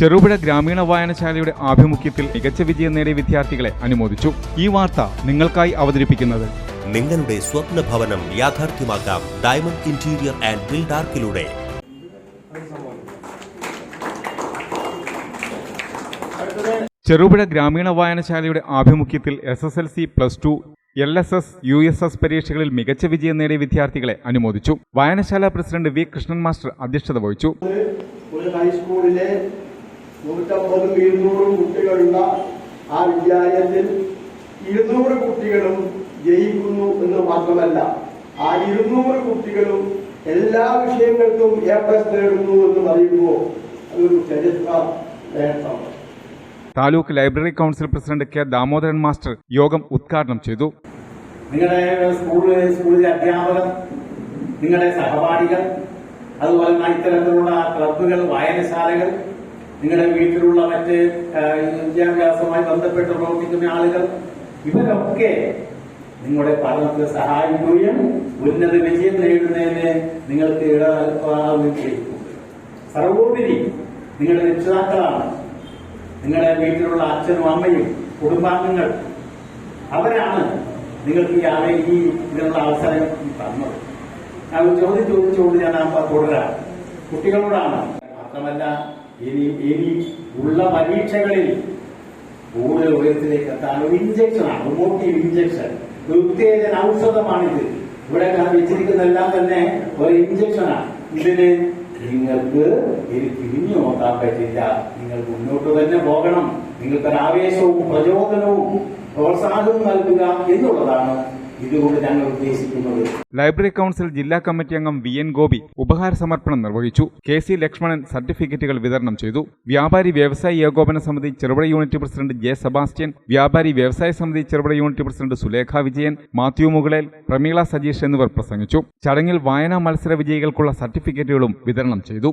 ചെറുപുഴ ഗ്രാമീണ വായനശാലയുടെ ആഭിമുഖ്യത്തിൽ മികച്ച വിജയം നേടിയ വിദ്യാർത്ഥികളെ അനുമോദിച്ചു. ഈ വാർത്ത നിങ്ങൾക്കായി അവതരിപ്പിക്കുന്നത്. നിങ്ങളുടെ സ്വപ്ന ഭവനം യാഥാർത്ഥ്യമാക്കാം. ഡയമണ്ട് ഇന്റീരിയർ ആൻഡ് ബിൽഡാർക്കിലൂടെ ചെറുപുഴ ഗ്രാമീണ വായനശാലയുടെ ആഭിമുഖ്യത്തിൽ S S L C plus two L S S U S S പരീക്ഷകളിൽ മികച്ച വിജയം നേടിയ വിദ്യാർത്ഥികളെ അനുമോദിച്ചു. വായനശാല പ്രസിഡന്റ് വി കൃഷ്ണൻ മാസ്റ്റർ അധ്യക്ഷത വഹിച്ചു. ഒരു ഹൈസ്കൂളിലെ നൂറ്റമ്പതും ഇരുന്നൂറും കുട്ടികളുള്ള ആ വിദ്യാലയത്തിൽ ഇരുന്നൂറ് കുട്ടികളും ജയിക്കുന്നു എന്ന് മാത്രമല്ല ആ ഇരുന്നൂറ് കുട്ടികളും എല്ലാ വിഷയങ്ങൾക്കും എ പ്ലസ് നേടുന്നു എന്ന് പറയുമ്പോൾ അതൊരു ചരിത്ര നേട്ടമാണ്. Taluk library council president K Damodaran master യോഗം ഉദ്ഘാടനം ചെയ്തു. നിങ്ങളുടെ സ്കൂളിലെ സ്കൂളിലെ അധ്യാപകർ നിങ്ങളുടെ സഹപാഠികൾ അതുപോലെ തന്നെ ഇത്തരത്തിലുള്ള ക്ലബുകൾ വായനശാലകൾ നിങ്ങളുടെ വീട്ടിലുള്ള മറ്റ് വിദ്യാഭ്യാസവുമായി ബന്ധപ്പെട്ട് പ്രവർത്തിക്കുന്ന ആളുകൾ ഇവരൊക്കെ നിങ്ങളുടെ പഠനത്തിൽ സഹായിക്കുകയും ഉന്നത വിജയം നേടുന്നതിന് നിങ്ങൾക്ക് ഇടപാടുകയും ചെയ്തിട്ടുണ്ട്. സർവോപരി നിങ്ങളുടെ രക്ഷിതാക്കളാണ്. നിങ്ങളുടെ വീട്ടിലുള്ള അച്ഛനും അമ്മയും കുടുംബാംഗങ്ങൾ അവരാണ് നിങ്ങൾക്ക് ഈ ഇതിനുള്ള അവസരം തന്നത്. ഞാൻ ചോദ്യം ചോദിച്ചുകൊണ്ട് ഞാൻ ആ തുടരാം. കുട്ടികളോടാണ് മാത്രമല്ല ഇനി ഇനി ഉള്ള പരീക്ഷകളിൽ കൂടുതൽ ഉയരത്തിലേക്ക് എത്താൻ ഒരു ഇഞ്ചക്ഷനാണ് റിമോട്ടീവ് ഇഞ്ചക്ഷൻ ഒരു ഉത്തേജന ഔഷധമാണിത്. ഇവിടെ വെച്ചിരിക്കുന്നതെല്ലാം തന്നെ ഒരു ഇഞ്ചക്ഷനാണ് ഇതിന് നിങ്ങൾക്ക് ഇനി തിരിഞ്ഞു നോക്കാൻ പറ്റില്ല. നിങ്ങൾ മുന്നോട്ട് തന്നെ പോകണം. നിങ്ങൾക്കൊരു ആവേശവും പ്രചോദനവും പ്രോത്സാഹനവും നൽകുക എന്നുള്ളതാണ് ലൈബ്രറി കൗൺസിൽ ജില്ലാ കമ്മിറ്റി അംഗം വി എൻ ഗോപി ഉപഹാര സമർപ്പണം നിർവഹിച്ചു. കെ സി ലക്ഷ്മണൻ സർട്ടിഫിക്കറ്റുകൾ വിതരണം ചെയ്തു. വ്യാപാരി വ്യവസായി ഏകോപന സമിതി Cherupuzha unit president J Sebastian വ്യാപാരി വ്യവസായ സമിതി Cherupuzha unit president Sulekha Vijayan Mathew Mukalel Prameela Sajeesh എന്നിവർ പ്രസംഗിച്ചു. ചടങ്ങിൽ വായനാ മത്സര വിജയികൾക്കുള്ള സർട്ടിഫിക്കറ്റുകളും വിതരണം ചെയ്തു.